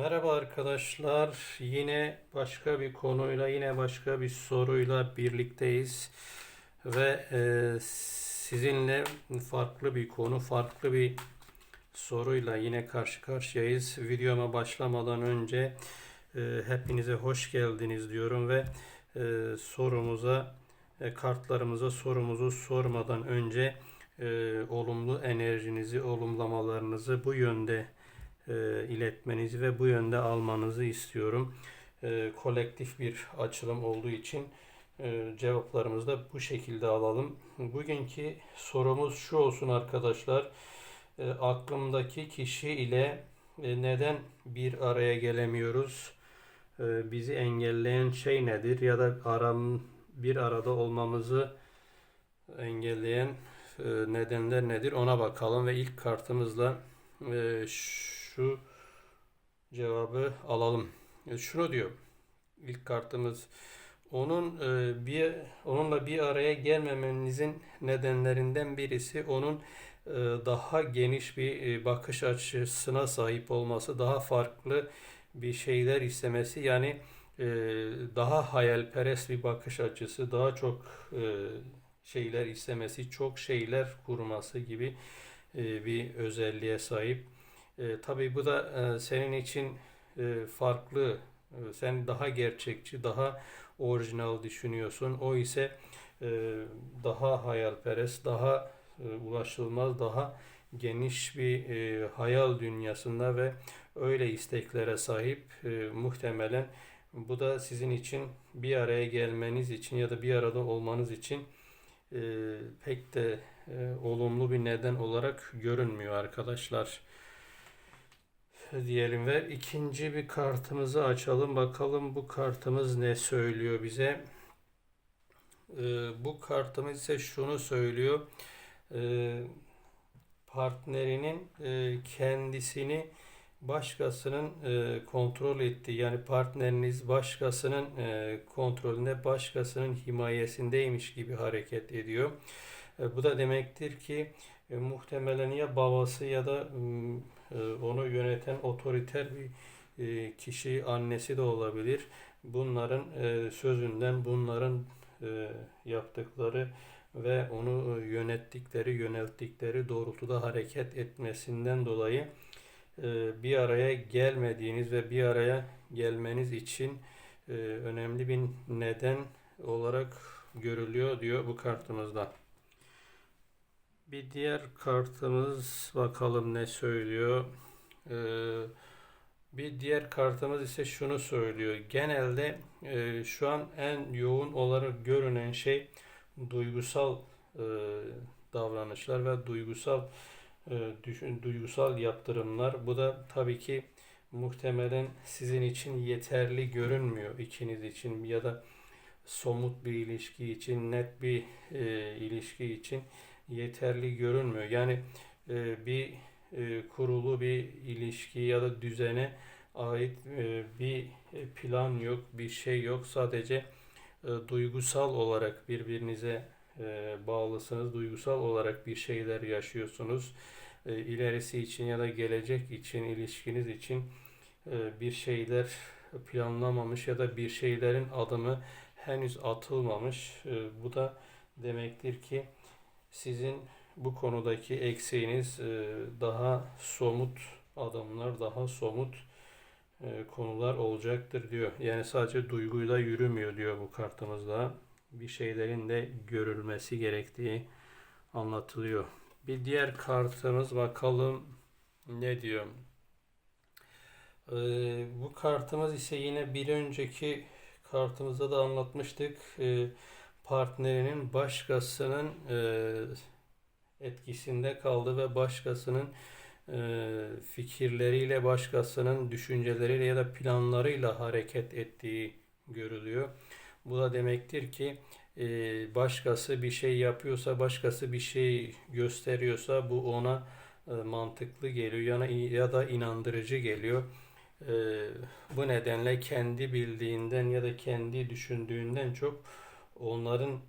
Merhaba arkadaşlar. Yine başka bir konuyla, yine başka bir soruyla birlikteyiz. Ve e, sizinle farklı bir konu, farklı bir soruyla yine karşı karşıyayız. Videoma başlamadan önce e, hepinize hoş geldiniz diyorum ve e, sorumuza, e, kartlarımıza sorumuzu sormadan önce e, olumlu enerjinizi, olumlamalarınızı bu yönde e, iletmenizi ve bu yönde almanızı istiyorum. E, kolektif bir açılım olduğu için e, cevaplarımızı da bu şekilde alalım. Bugünkü sorumuz şu olsun arkadaşlar. E, aklımdaki kişi ile e, neden bir araya gelemiyoruz? E, bizi engelleyen şey nedir? Ya da aram bir arada olmamızı engelleyen e, nedenler nedir? Ona bakalım ve ilk kartımızla e, şu cevabı alalım. E, Şunu diyor. İlk kartımız onun e, bir onunla bir araya gelmemenizin nedenlerinden birisi onun e, daha geniş bir bakış açısına sahip olması, daha farklı bir şeyler istemesi yani daha hayalperest bir bakış açısı, daha çok şeyler istemesi, çok şeyler kurması gibi bir özelliğe sahip. E, tabii bu da e, senin için e, farklı, e, sen daha gerçekçi, daha orijinal düşünüyorsun. O ise e, daha hayalperest, daha e, ulaşılmaz, daha geniş bir e, hayal dünyasında ve öyle isteklere sahip e, muhtemelen bu da sizin için bir araya gelmeniz için ya da bir arada olmanız için e, pek de e, olumlu bir neden olarak görünmüyor arkadaşlar diyelim ve ikinci bir kartımızı açalım. Bakalım bu kartımız ne söylüyor bize. Ee, bu kartımız ise şunu söylüyor. Ee, partnerinin e, kendisini başkasının e, kontrol ettiği yani partneriniz başkasının e, kontrolünde başkasının himayesindeymiş gibi hareket ediyor. Bu da demektir ki muhtemelen ya babası ya da onu yöneten otoriter bir e, kişi annesi de olabilir. Bunların e, sözünden, bunların e, yaptıkları ve onu yönettikleri, yönelttikleri doğrultuda hareket etmesinden dolayı bir araya gelmediğiniz ve bir araya gelmeniz için önemli bir neden olarak görülüyor diyor bu kartımızda. Bir diğer kartımız bakalım ne söylüyor. Ee, bir diğer kartımız ise şunu söylüyor. Genelde e, şu an en yoğun olarak görünen şey duygusal e, davranışlar ve duygusal e, düşün, duygusal yaptırımlar. Bu da tabii ki muhtemelen sizin için yeterli görünmüyor ikiniz için ya da somut bir ilişki için, net bir e, ilişki için yeterli görünmüyor. Yani e, bir e, kurulu bir ilişki ya da düzene ait e, bir plan yok, bir şey yok. Sadece e, duygusal olarak birbirinize e, bağlısınız. Duygusal olarak bir şeyler yaşıyorsunuz. E, ilerisi için ya da gelecek için, ilişkiniz için e, bir şeyler planlamamış ya da bir şeylerin adımı henüz atılmamış. E, bu da demektir ki sizin bu konudaki eksiğiniz e, daha somut adımlar, daha somut e, konular olacaktır diyor. Yani sadece duyguyla yürümüyor diyor bu kartımızda. Bir şeylerin de görülmesi gerektiği anlatılıyor. Bir diğer kartımız bakalım ne diyor. E, bu kartımız ise yine bir önceki kartımızda da anlatmıştık. Partnerinin başkasının etkisinde kaldı ve başkasının fikirleriyle, başkasının düşünceleriyle ya da planlarıyla hareket ettiği görülüyor. Bu da demektir ki başkası bir şey yapıyorsa, başkası bir şey gösteriyorsa bu ona mantıklı geliyor ya da inandırıcı geliyor. Bu nedenle kendi bildiğinden ya da kendi düşündüğünden çok onların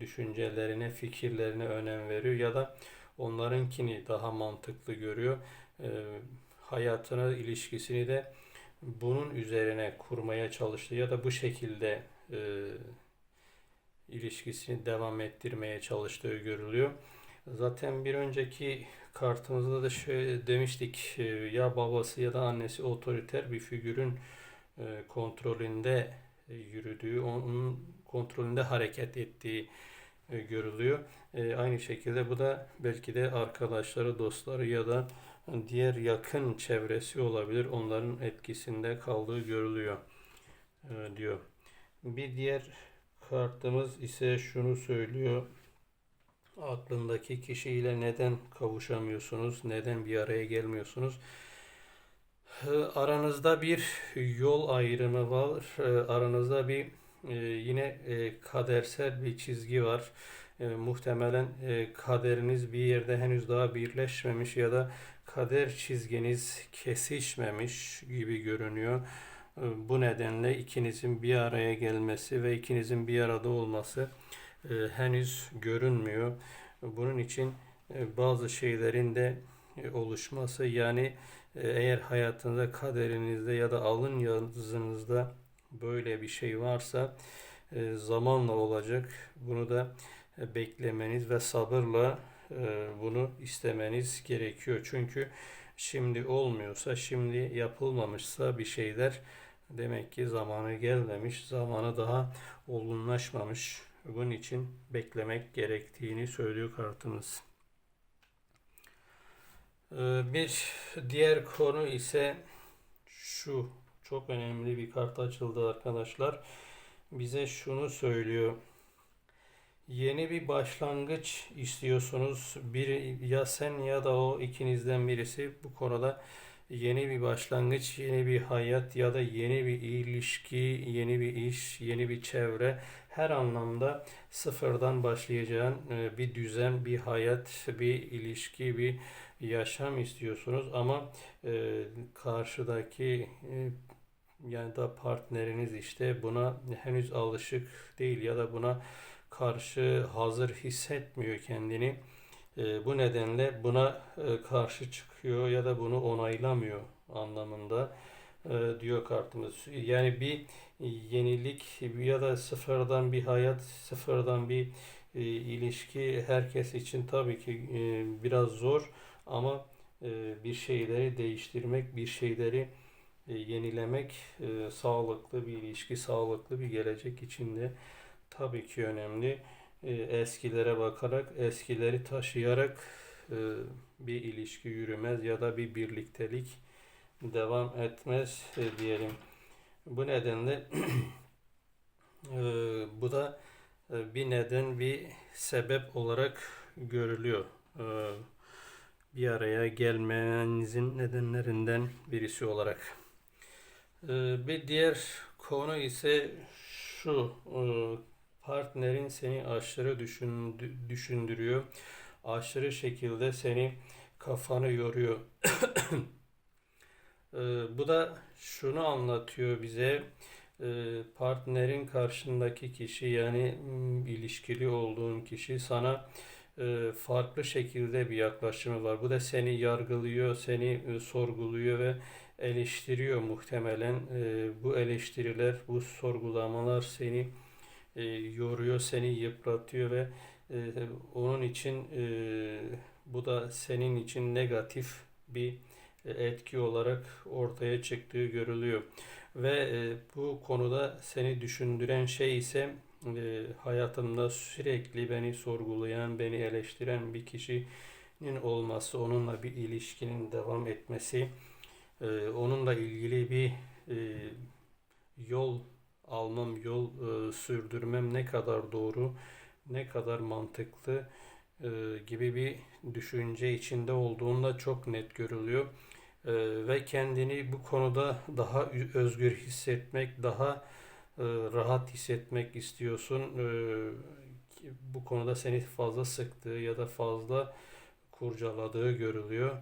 düşüncelerine, fikirlerine önem veriyor ya da onlarınkini daha mantıklı görüyor. hayatına ilişkisini de bunun üzerine kurmaya çalıştı ya da bu şekilde e, ilişkisini devam ettirmeye çalıştığı görülüyor. Zaten bir önceki kartımızda da şöyle demiştik e, ya babası ya da annesi otoriter bir figürün e, kontrolünde e, yürüdüğü, onun kontrolünde hareket ettiği e, görülüyor. E, Aynı şekilde bu da belki de arkadaşları, dostları ya da diğer yakın çevresi olabilir. Onların etkisinde kaldığı görülüyor e, diyor. Bir diğer kartımız ise şunu söylüyor. Aklındaki kişiyle neden kavuşamıyorsunuz? Neden bir araya gelmiyorsunuz? Aranızda bir yol ayrımı var. Aranızda bir e, yine e, kadersel bir çizgi var. E, muhtemelen kaderiniz bir yerde henüz daha birleşmemiş ya da kader çizginiz kesişmemiş gibi görünüyor. Bu nedenle ikinizin bir araya gelmesi ve ikinizin bir arada olması henüz görünmüyor. Bunun için bazı şeylerin de oluşması yani e, eğer hayatınızda kaderinizde ya da alın yazınızda böyle bir şey varsa e, zamanla olacak. Bunu da e, beklemeniz ve sabırla bunu istemeniz gerekiyor. Çünkü şimdi olmuyorsa, şimdi yapılmamışsa bir şeyler demek ki zamanı gelmemiş, zamanı daha olgunlaşmamış. Bunun için beklemek gerektiğini söylüyor kartımız. Ee, Bir diğer konu ise şu. Çok önemli bir kart açıldı arkadaşlar. Bize şunu söylüyor. Yeni bir başlangıç istiyorsunuz. Bir ya sen ya da o ikinizden birisi bu konuda yeni bir başlangıç, yeni bir hayat ya da yeni bir ilişki, yeni bir iş, yeni bir çevre her anlamda sıfırdan başlayacağın e, bir düzen, bir hayat, bir ilişki, bir yaşam istiyorsunuz ama e, karşıdaki e, yani da partneriniz işte buna henüz alışık değil ya da buna karşı hazır hissetmiyor kendini. E, bu nedenle buna e, karşı çıkıyor ya da bunu onaylamıyor anlamında e, diyor kartımız. Yani bir yenilik ya da sıfırdan bir hayat, sıfırdan bir e, ilişki herkes için tabii ki e, biraz zor ama e, bir şeyleri değiştirmek, bir şeyleri e, yenilemek e, sağlıklı bir ilişki, sağlıklı bir gelecek içinde tabii ki önemli. E, eskilere bakarak, eskileri taşıyarak e, bir ilişki yürümez ya da bir birliktelik devam etmez e, diyelim. Bu nedenle e, bu da e, bir neden, bir sebep olarak görülüyor. E, bir araya gelmenizin nedenlerinden birisi olarak. Ee, Bir diğer konu ise şu, e, partnerin seni aşırı düşündü- düşündürüyor, aşırı şekilde seni kafanı yoruyor. Ee, Bu da şunu anlatıyor bize, Ee, partnerin karşındaki kişi yani ilişkili olduğun kişi sana e, farklı şekilde bir yaklaşımı var. Bu da seni yargılıyor, seni e, sorguluyor ve eleştiriyor muhtemelen. E, bu eleştiriler, bu sorgulamalar seni e, yoruyor, seni yıpratıyor ve e, onun için e, bu da senin için negatif bir e, etki olarak ortaya çıktığı görülüyor. Ve e, bu konuda seni düşündüren şey ise e, hayatımda sürekli beni sorgulayan, beni eleştiren bir kişinin olması, onunla bir ilişkinin devam etmesi, e, onunla ilgili bir e, yol almam, yol e, sürdürmem ne kadar doğru, ne kadar mantıklı e, gibi bir düşünce içinde olduğunda çok net görülüyor. E, ve kendini bu konuda daha özgür hissetmek, daha rahat hissetmek istiyorsun. E, ki bu konuda seni fazla sıktığı ya da fazla kurcaladığı görülüyor.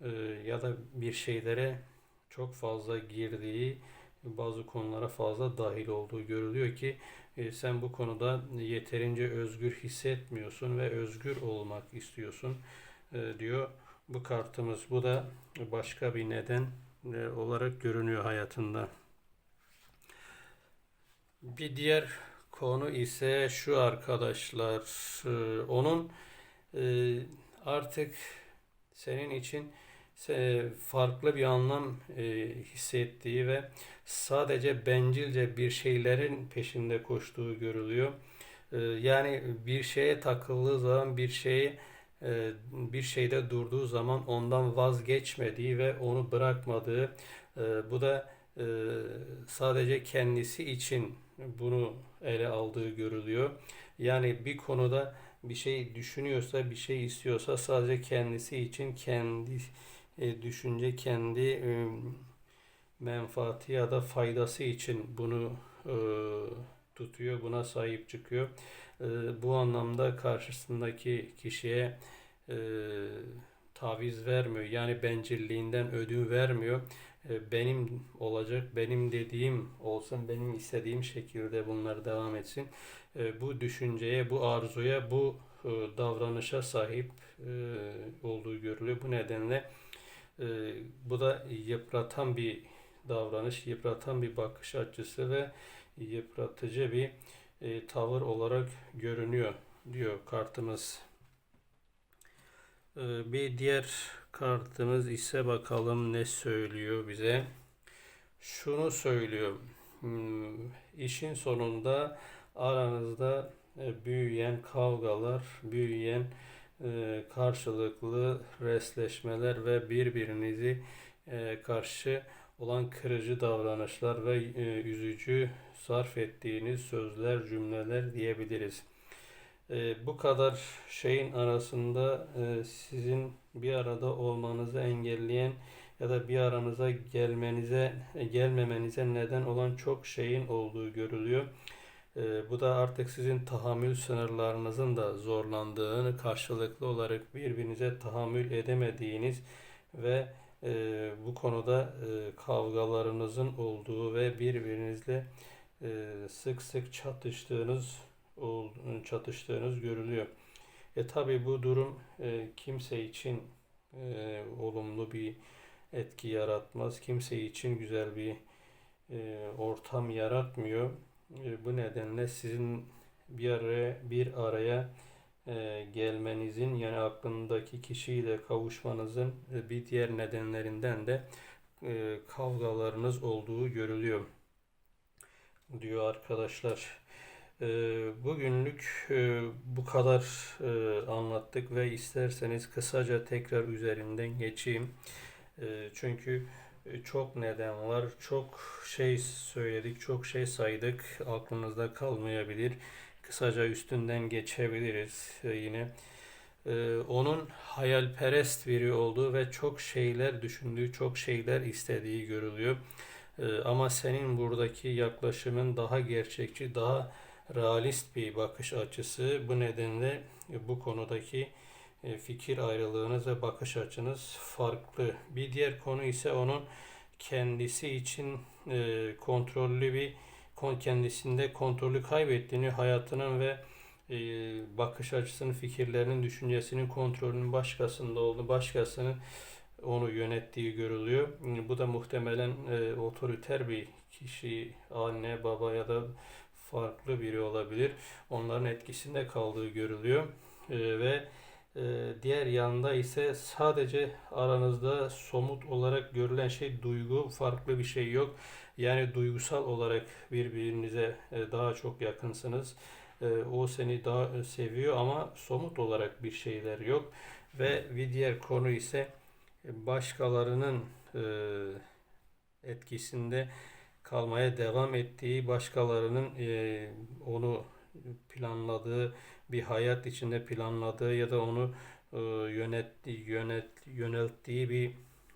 E, ya da bir şeylere çok fazla girdiği, bazı konulara fazla dahil olduğu görülüyor ki e, sen bu konuda yeterince özgür hissetmiyorsun ve özgür olmak istiyorsun e, diyor. bu kartımız. Bu da başka bir neden e, olarak görünüyor hayatında. Bir diğer konu ise şu arkadaşlar. e, Onun e, artık senin için se- farklı bir anlam e, hissettiği ve sadece bencilce bir şeylerin peşinde koştuğu görülüyor. E, Yani bir şeye takıldığı zaman bir şeyi e, bir şeyde durduğu zaman ondan vazgeçmediği ve onu bırakmadığı e, bu da e, sadece kendisi için bunu ele aldığı görülüyor. Yani bir konuda bir şey düşünüyorsa, bir şey istiyorsa sadece kendisi için kendi e, düşünce, kendi e, menfaati ya da faydası için bunu e, tutuyor, buna sahip çıkıyor. Bu anlamda karşısındaki kişiye taviz vermiyor. Yani bencilliğinden ödün vermiyor. E, benim olacak, benim dediğim olsun, benim istediğim şekilde bunlar devam etsin. E, bu düşünceye, bu arzuya, bu e, davranışa sahip olduğu görülüyor. Bu nedenle bu da yıpratan bir davranış, yıpratan bir bakış açısı ve yıpratıcı bir tavır olarak görünüyor diyor kartımız. E, bir diğer kartımız ise bakalım ne söylüyor bize. Şunu söylüyor. Hmm, işin sonunda aranızda e, büyüyen kavgalar, büyüyen e, karşılıklı resleşmeler ve birbirinizi e, karşı olan kırıcı davranışlar ve üzücü sarf ettiğiniz sözler, cümleler diyebiliriz. E, bu kadar şeyin arasında e, sizin bir arada olmanızı engelleyen ya da bir aranıza gelmenize e, gelmemenize neden olan çok şeyin olduğu görülüyor. E, bu da artık sizin tahammül sınırlarınızın da zorlandığını, karşılıklı olarak birbirinize tahammül edemediğiniz ve e, bu konuda e, kavgalarınızın olduğu ve birbirinizle e, sık sık çatıştığınız çatıştığınız görülüyor. E tabi bu durum e, kimse için e, olumlu bir etki yaratmaz. Kimse için güzel bir e, ortam yaratmıyor. E, bu nedenle sizin bir araya bir araya e, gelmenizin yani aklındaki kişiyle kavuşmanızın e, bir diğer nedenlerinden de e, kavgalarınız olduğu görülüyor diyor arkadaşlar. E, bugünlük e, bu kadar e, anlattık ve isterseniz kısaca tekrar üzerinden geçeyim. E, çünkü e, çok neden var, çok şey söyledik, çok şey saydık, aklınızda kalmayabilir. Kısaca üstünden geçebiliriz yine. Ee, onun hayalperest biri olduğu ve çok şeyler düşündüğü, çok şeyler istediği görülüyor. Ee, ama senin buradaki yaklaşımın daha gerçekçi, daha realist bir bakış açısı. Bu nedenle bu konudaki e, fikir ayrılığınız ve bakış açınız farklı. Bir diğer konu ise onun kendisi için e, kontrollü bir kendisinde kontrolü kaybettiğini, hayatının ve e, bakış açısının, fikirlerinin, düşüncesinin kontrolünün başkasında olduğu, başkasının onu yönettiği görülüyor. Bu da muhtemelen e, otoriter bir kişi, anne, baba ya da farklı biri olabilir. Onların etkisinde kaldığı görülüyor. E, ve e, diğer yanda ise sadece aranızda somut olarak görülen şey duygu, farklı bir şey yok. Yani duygusal olarak birbirinize e, daha çok yakınsınız. E, O seni daha seviyor ama somut olarak bir şeyler yok. Ve bir diğer konu ise başkalarının e, etkisinde kalmaya devam ettiği, başkalarının e, onu planladığı, bir hayat içinde planladığı ya da onu e, yönettiği, yönet, yönelttiği bir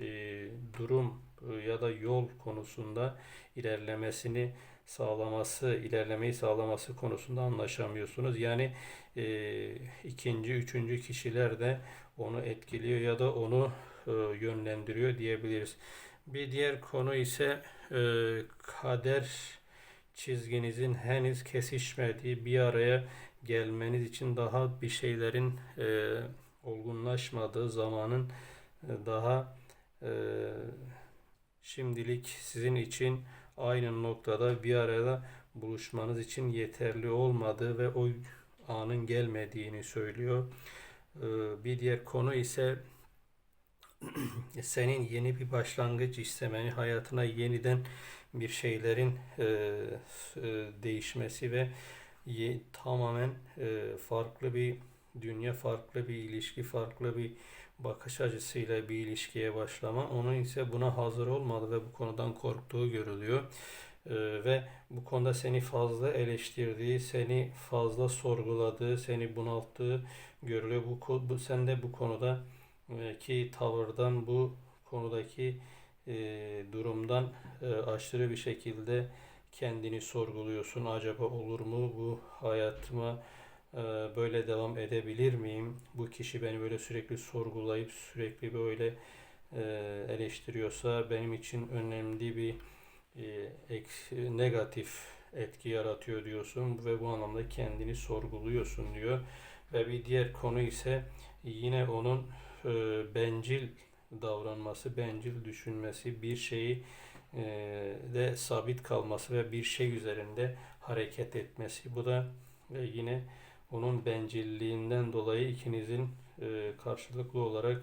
e, durum e, ya da yol konusunda ilerlemesini sağlaması, ilerlemeyi sağlaması konusunda anlaşamıyorsunuz. Yani e, ikinci, üçüncü kişiler de onu etkiliyor ya da onu e, yönlendiriyor diyebiliriz. Bir diğer konu ise e, kader çizginizin henüz kesişmediği bir araya gelmeniz için daha bir şeylerin e, olgunlaşmadığı zamanın daha e, şimdilik sizin için aynı noktada bir arada buluşmanız için yeterli olmadığı ve o anın gelmediğini söylüyor. E, bir diğer konu ise senin yeni bir başlangıç istemeni, hayatına yeniden bir şeylerin e, e, değişmesi ve ye- tamamen e, farklı bir dünya, farklı bir ilişki, farklı bir bakış açısıyla bir ilişkiye başlama. Onun ise buna hazır olmadı ve bu konudan korktuğu görülüyor. E, ve bu konuda seni fazla eleştirdiği, seni fazla sorguladığı, seni bunalttığı görülüyor. Bu, bu sen de bu konuda ki tavırdan bu konudaki e, durumdan e, aşırı bir şekilde kendini sorguluyorsun. Acaba olur mu bu hayatıma e, böyle devam edebilir miyim? Bu kişi beni böyle sürekli sorgulayıp sürekli böyle e, eleştiriyorsa benim için önemli bir e, ek- negatif etki yaratıyor diyorsun ve bu anlamda kendini sorguluyorsun diyor. Ve bir diğer konu ise yine onun e, bencil davranması, bencil düşünmesi, bir şeyi e, de sabit kalması ve bir şey üzerinde hareket etmesi. Bu da e, yine onun bencilliğinden dolayı ikinizin karşılıklı olarak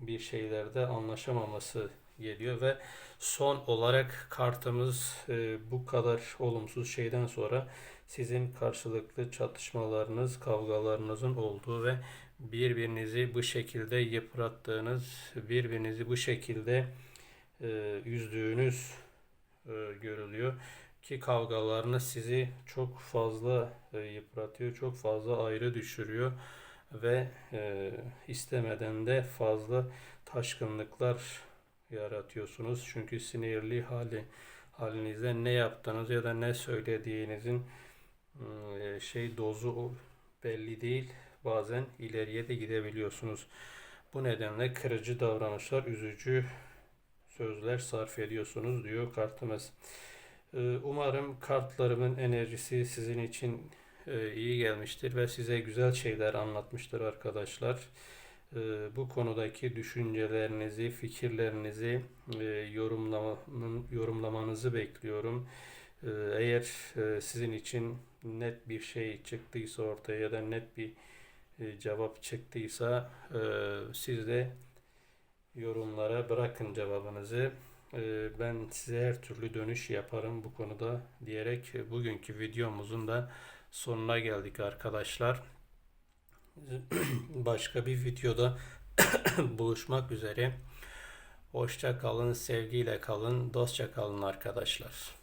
bir şeylerde anlaşamaması geliyor ve son olarak kartımız bu kadar olumsuz şeyden sonra sizin karşılıklı çatışmalarınız, kavgalarınızın olduğu ve birbirinizi bu şekilde yıprattığınız, birbirinizi bu şekilde e, üzdüğünüz e, görülüyor ki kavgalarınız sizi çok fazla e, yıpratıyor, çok fazla ayrı düşürüyor ve e, istemeden de fazla taşkınlıklar yaratıyorsunuz. Çünkü sinirli hali halinizde ne yaptığınız ya da ne söylediğinizin e, şey dozu belli değil. Bazen ileriye de gidebiliyorsunuz. Bu nedenle kırıcı davranışlar, üzücü sözler sarf ediyorsunuz diyor kartımız. Ee, Umarım kartlarımın enerjisi sizin için e, iyi gelmiştir ve size güzel şeyler anlatmıştır arkadaşlar. Ee, Bu konudaki düşüncelerinizi, fikirlerinizi e, yorumlamanızı bekliyorum. Ee, Eğer e, sizin için net bir şey çıktıysa ortaya ya da net bir e, cevap çıktıysa e, siz de yorumlara bırakın cevabınızı. E, Ben size her türlü dönüş yaparım bu konuda diyerek e, bugünkü videomuzun da sonuna geldik arkadaşlar. Başka bir videoda buluşmak üzere. Hoşça kalın, sevgiyle kalın, dostça kalın arkadaşlar.